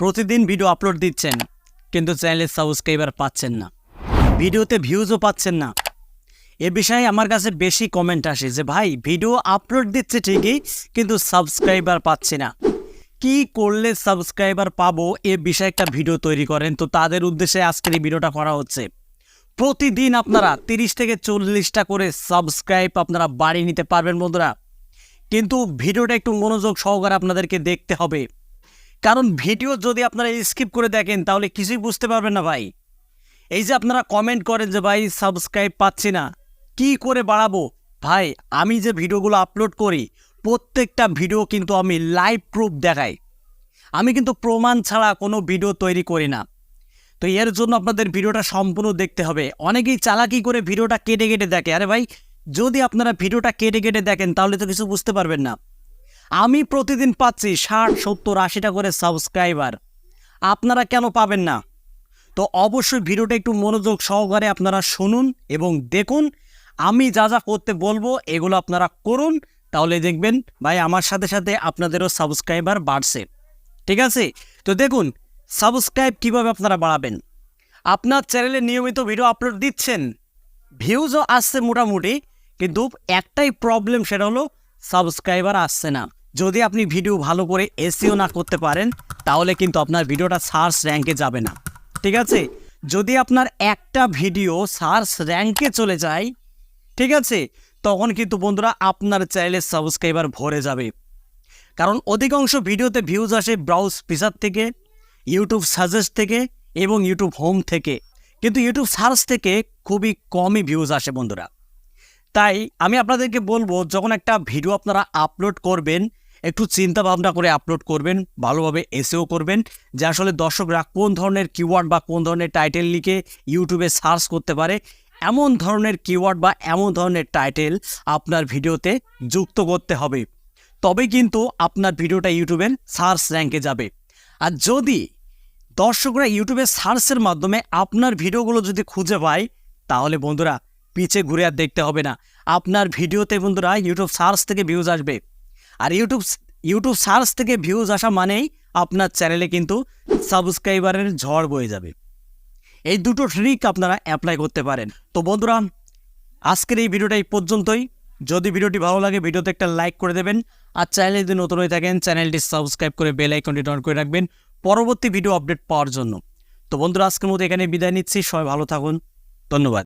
প্রতিদিন video upload দিচ্ছেন, কিন্তু চ্যানেলের সাবস্ক্রাইবার পাচ্ছেন না। ভিডিওতে ভিউজও পাচ্ছেন না। এ বিষয়ে আমার কাছে বেশি কমেন্ট আসে যে, ভাই ভিডিও আপলোড দিচ্ছে ঠিকই, কিন্তু সাবস্ক্রাইবার পাচ্ছি না। কি করলে সাবস্ক্রাইবার পাবো? এ বিষয়ে একটা ভিডিও তৈরি করেন। তো তাদের উদ্দেশ্যে আজকের এই ভিডিওটা করা হচ্ছে। প্রতিদিন আপনারা তিরিশ থেকে চল্লিশটা করে সাবস্ক্রাইব আপনারা বাড়িয়ে নিতে পারবেন বন্ধুরা। কিন্তু ভিডিওটা একটু মনোযোগ সহকারে আপনাদেরকে দেখতে হবে। কারণ ভিডিও যদি আপনারা স্কিপ করে দেখেন, তাহলে কিছুই বুঝতে পারবেন না ভাই। এই যে আপনারা কমেন্ট করেন যে, ভাই সাবস্ক্রাইব পাচ্ছি না। কি করে বাড়াবো? ভাই, আমি যে ভিডিওগুলো আপলোড করি, প্রত্যেকটা ভিডিও কিন্তু আমি লাইভ প্রুফ দেখাই। আমি কিন্তু প্রমাণ ছাড়া কোনো ভিডিও তৈরি করি না। তো এর জন্য আপনাদের ভিডিওটা সম্পূর্ণ দেখতে হবে। অনেকেই চালাকি করে ভিডিওটা কেটে কেটে দেখে। আরে ভাই, যদি আপনারা ভিডিওটা কেটে কেটে দেখেন, তাহলে তো কিছু বুঝতে পারবেন না। আমি প্রতিদিন পাচ্ছি ষাট, সত্তর, আশিটা করে সাবস্ক্রাইবার আপনারা কেন পাবেন না? তো অবশ্যই ভিডিওটা একটু মনোযোগ সহকারে আপনারা শুনুন এবং দেখুন। আমি যা যা করতে বলব, এগুলো আপনারা করুন। তাহলে দেখবেন ভাই, আমার সাথে সাথে আপনাদেরও সাবস্ক্রাইবার বাড়ছে। ঠিক আছে? তো দেখুন সাবস্ক্রাইব কীভাবে আপনারা বাড়াবেন? আপনার চ্যানেলে নিয়মিত ভিডিও আপলোড দিচ্ছেন। ভিউজও আসছে মোটামুটি, কিন্তু একটাই প্রবলেম সেটা হলো সাবস্ক্রাইবার আসছে না। যদি আপনি ভিডিও ভালো করে এসিও না করতে পারেন, তাহলে কিন্তু আপনার ভিডিওটা সার্চ র্যাঙ্কে যাবে না। ঠিক আছে? যদি আপনার একটা ভিডিও সার্চ র্যাঙ্কে চলে যায়, ঠিক আছে? তখন কিন্তু বন্ধুরা আপনার চ্যানেলে সাবস্ক্রাইবার ভরে যাবে। কারণ অধিকাংশ ভিডিওতে ভিউজ আসে ব্রাউজ ফিচার থেকে ইউটিউব সাজেস্ট থেকে এবং ইউটিউব হোম থেকে। কিন্তু ইউটিউব সার্চ থেকে খুবই কমই ভিউজ আসে বন্ধুরা। তাই আমি আপনাদেরকে বলব, যখন একটা ভিডিও আপনারা আপলোড করবেন একটু চিন্তা ভাবনা করে আপলোড করবেন, ভালোভাবে এসেও করবেন, যে আসলে দর্শকরা কোন ধরনের কিওয়ার্ড বা কোন ধরনের টাইটেল লিখে ইউটিউবে সার্চ করতে পারে, এমন ধরনের কিওয়ার্ড বা এমন ধরনের টাইটেল আপনার ভিডিওতে যুক্ত করতে হবে। তবে কিন্তু আপনার ভিডিওটা ইউটিউবের সার্চ র্যাঙ্কে যাবে। আর যদি দর্শকরা ইউটিউবে সার্চের মাধ্যমে আপনার ভিডিওগুলো যদি খুঁজে পায়, তাহলে বন্ধুরা, পিছে ঘুরে আর দেখতে হবে না। আপনার ভিডিওতে বন্ধুরা ইউটিউব সার্চ থেকে ভিউজ আসবে। আর ইউটিউব ইউটিউব সার্চ থেকে ভিউজ আসা মানেই আপনার চ্যানেলে কিন্তু সাবস্ক্রাইবারের ঝড় বয়ে যাবে। এই দুটো ট্রিক আপনারা অ্যাপ্লাই করতে পারেন। তো বন্ধুরা, আজকের এই ভিডিওটা এই পর্যন্তই। যদি ভিডিওটি ভালো লাগে ভিডিওতে একটা লাইক করে দেবেন। আর চ্যানেলে যদি নতুন হয়ে থাকেন চ্যানেলটি সাবস্ক্রাইব করে বেল আইকনটি অন করে রাখবেন পরবর্তী ভিডিও আপডেট পাওয়ার জন্য। তো বন্ধুরা, আজকের মতো এখানে বিদায় নিচ্ছি। সবাই ভালো থাকুন। ধন্যবাদ।